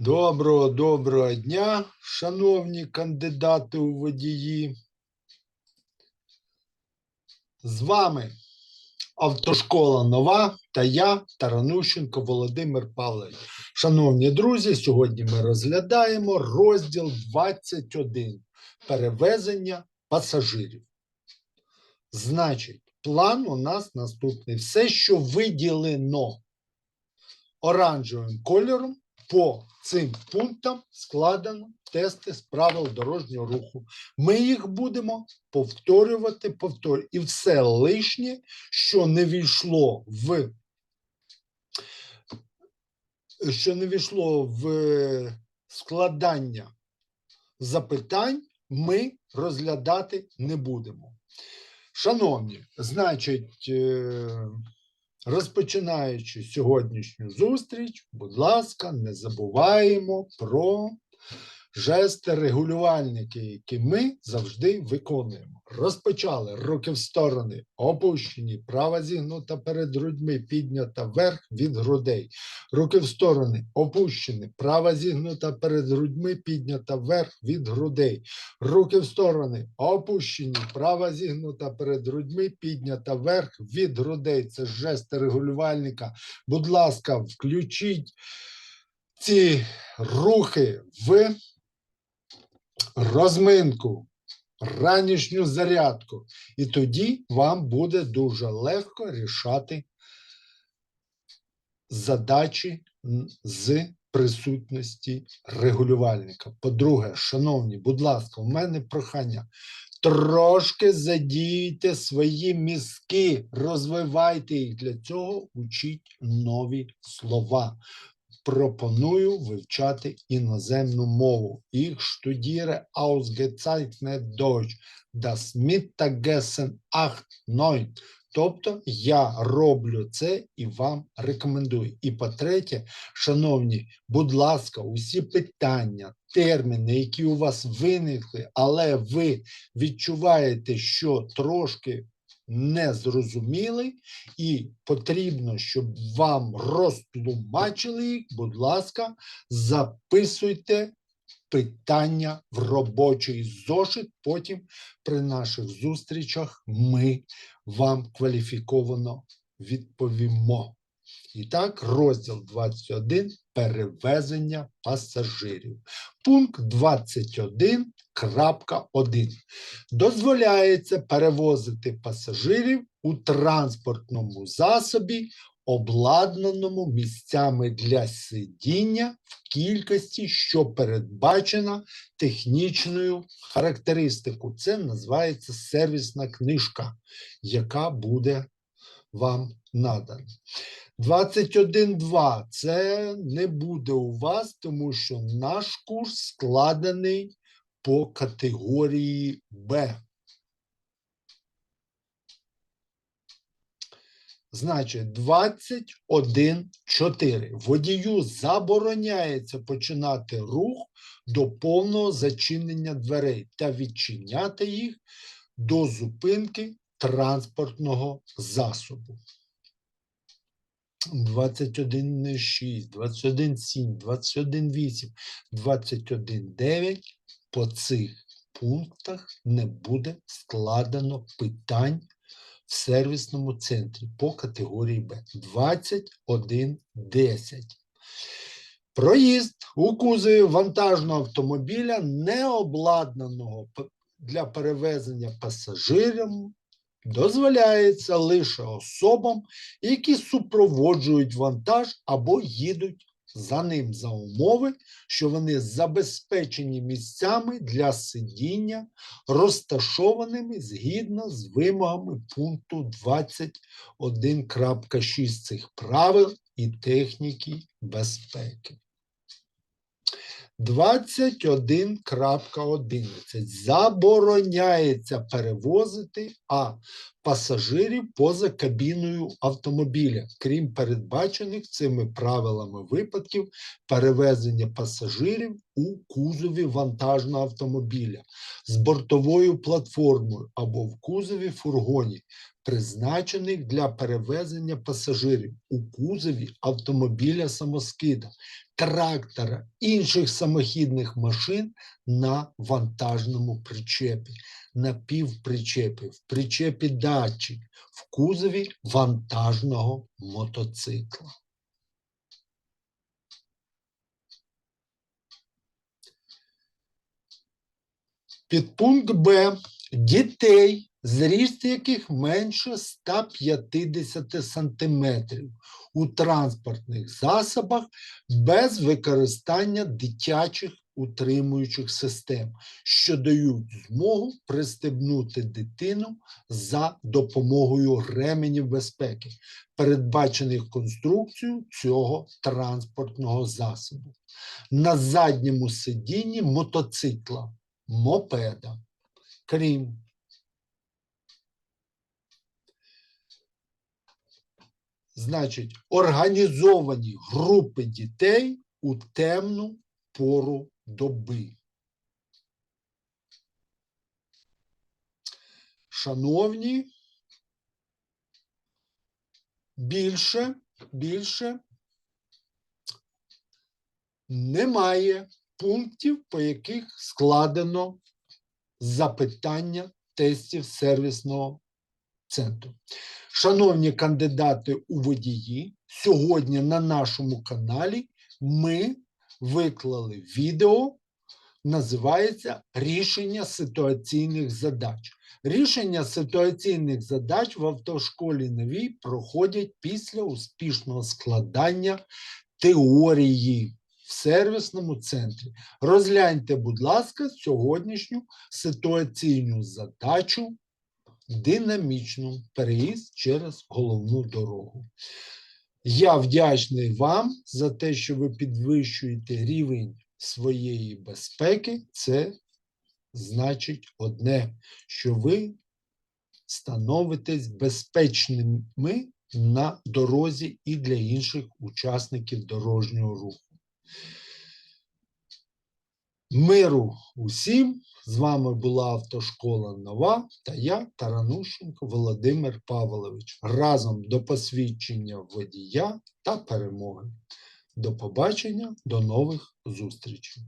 Доброго доброго дня, шановні кандидати у водії. З вами автошкола нова та я, Таранущенко Володимир Павлович. Шановні друзі, сьогодні ми розглядаємо розділ 21 перевезення пасажирів. Значить, план у нас наступний. Все, що виділено оранжевим кольором, по цим пунктам складено тести з правил дорожнього руху. Ми їх будемо повторювати, повторювати. І все лишнє, що не війшло в що не війшло в складання запитань, ми розглядати не будемо. Шановні, значить, е, Розпочинаючи сьогоднішню зустріч, будь ласка, не забуваємо про жести регулювальники, які ми завжди виконуємо. Розпочали руки в сторони, опущені, права зігнута перед грудьми, піднята вверх від грудей. Руки в сторони, опущені, права зігнута перед грудьми, піднята вверх від грудей. Руки в сторони, опущені, права зігнута перед грудьми, піднята вверх від грудей. Це жести регулювальника. Будь ласка, включіть ці рухи в розминку, ранішню зарядку. І тоді вам буде дуже легко рішати задачі з присутності регулювальника. По-друге, шановні, будь ласка, у мене прохання. Трошки задійте свої мізки, розвивайте їх. Для цього учіть нові слова. Пропоную вивчати іноземну мову. Ich studiere ausgezeichnet Deutsch. Das Mittagessen 8-9. Тобто я роблю це і вам рекомендую. І по-третє, шановні, будь ласка, усі питання, терміни, які у вас виникли, але ви відчуваєте, що трошки не зрозуміли, і потрібно, щоб вам розтлумачили їх, будь ласка, записуйте питання в робочий зошит. Потім при наших зустрічах ми вам кваліфіковано відповімо. І так, розділ 21 перевезення пасажирів. Пункт 21.1. Дозволяється перевозити пасажирів у транспортному засобі, обладнаному місцями для сидіння в кількості, що передбачена технічною характеристикою. Це називається сервісна книжка, яка буде вам надана. 21.2 це не буде у вас, тому що наш курс складений по категорії Б. Значить, 21.4. Водію забороняється починати рух до повного зачинення дверей та відчиняти їх до зупинки транспортного засобу. 21.6, 21.7, 21.8, 21.9 по цих пунктах не буде складено питань в сервісному центрі по категорії Б. 21.10. Проїзд у кузові вантажного автомобіля, не обладнаного для перевезення пасажирів, дозволяється лише особам, які супроводжують вантаж або їдуть за ним за умови, що вони забезпечені місцями для сидіння, розташованими згідно з вимогами пункту 21.6 цих правил і техніки безпеки. 21.11 забороняється перевозити, а пасажирів поза кабіною автомобіля, крім передбачених цими правилами випадків перевезення пасажирів у кузові вантажного автомобіля з бортовою платформою або в кузові фургоні, призначених для перевезення пасажирів у кузові автомобіля самоскида, трактора, інших самохідних машин на вантажному причепі, на півпричепі, в причепі датчик, в кузові вантажного мотоцикла. Підпункт Б. Дітей, зріст яких менше 150 сантиметрів у транспортних засобах без використання дитячих утримуючих систем, що дають змогу пристебнути дитину за допомогою ременів безпеки, передбачених конструкцією цього транспортного засобу. На задньому сидінні мотоцикла, мопеда, крім Значить, організовані групи дітей у темну пору доби. Шановні, більше, більше немає пунктів, по яких складено запитання тестів сервісного центру. Шановні кандидати у водії, сьогодні на нашому каналі ми виклали відео, називається Рішення ситуаційних задач. Рішення ситуаційних задач в автошколі новій проходять після успішного складання теорії в сервісному центрі. Розгляньте, будь ласка, сьогоднішню ситуаційну задачу динамічну переїзд через головну дорогу. Я вдячний вам за те, що ви підвищуєте рівень своєї безпеки. Це значить одне, що ви становитесь безпечними на дорозі і для інших учасників дорожнього руху. Миру усім! З вами була автошкола Нова та я, Таранущенко Володимир Павлович. Разом до посвідчення водія та перемоги. До побачення, до нових зустрічей.